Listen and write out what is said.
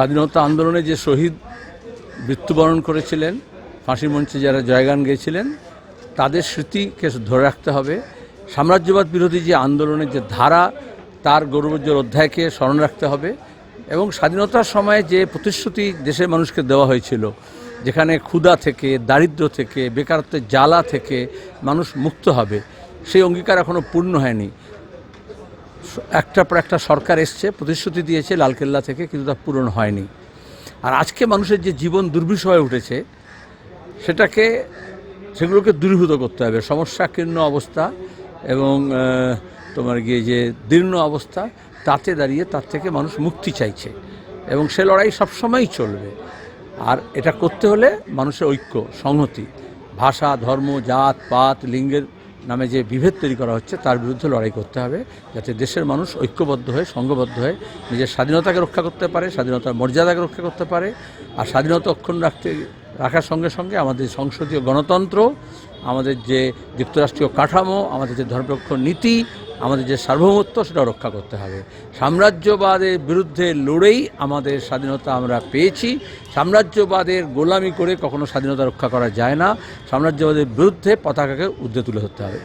স্বাধীনতা আন্দোলনে যে শহীদ মৃত্যুবরণ করেছিলেন ফাঁসির মঞ্চে যারা জয়গান গেয়েছিলেন, তাদের স্মৃতিকে ধরে রাখতে হবে। সাম্রাজ্যবাদ বিরোধী যে আন্দোলনের যে ধারা, তার গৌরবোজ্জ্বল অধ্যায়কে স্মরণ রাখতে হবে এবং স্বাধীনতার সময় যে প্রতিশ্রুতি দেশের মানুষকে দেওয়া হয়েছিল, যেখানে ক্ষুধা থেকে, দারিদ্র্য থেকে, বেকারত্বের জ্বালা থেকে মানুষ মুক্ত হবে, সেই অঙ্গীকার এখনও পূর্ণ হয়নি। একটার পর একটা সরকার এসছে, প্রতিশ্রুতি দিয়েছে লালকেল্লা থেকে, কিন্তু তা পূরণ হয়নি। আর আজকে মানুষের যে জীবন দুর্বিষ হয়ে উঠেছে, সেটাকে, সেগুলোকে দূরীভূত করতে হবে। সমস্যাকীর্ণ অবস্থা এবং তোমার গিয়ে যে দীর্ণ অবস্থা, তাতে দাঁড়িয়ে তার থেকে মানুষ মুক্তি চাইছে। এবং সে লড়াই সবসময়ই চলবে। আর এটা করতে হলে মানুষের ঐক্য, সংহতি। ভাষা, ধর্ম, জাত, পাত, লিঙ্গের নামে যে বিভেদ তৈরি করা হচ্ছে, তার বিরুদ্ধে লড়াই করতে হবে যাতে দেশের মানুষ ঐক্যবদ্ধ হয়ে, সংঘবদ্ধ হয়ে নিজের স্বাধীনতাকে রক্ষা করতে পারে, স্বাধীনতার মর্যাদাকে রক্ষা করতে পারে। আর স্বাধীনতা অক্ষুণ্ণ রাখতে, রাখার সঙ্গে সঙ্গে আমাদের সংসদীয় গণতন্ত্র, আমাদের যে যুক্তরাষ্ট্রীয় কাঠামো, আমাদের যে ধর্মপক্ষ নীতি আমাদের যে সার্বভৌমত্ব, সেটা রক্ষা করতে হবে। সাম্রাজ্যবাদের বিরুদ্ধে লড়েই আমাদের স্বাধীনতা আমরা পেয়েছি। সাম্রাজ্যবাদের গোলামি করে কখনো স্বাধীনতা রক্ষা করা যায় না। সাম্রাজ্যবাদের বিরুদ্ধে পতাকাকে উদ্ধে তুলে ধরতে হবে।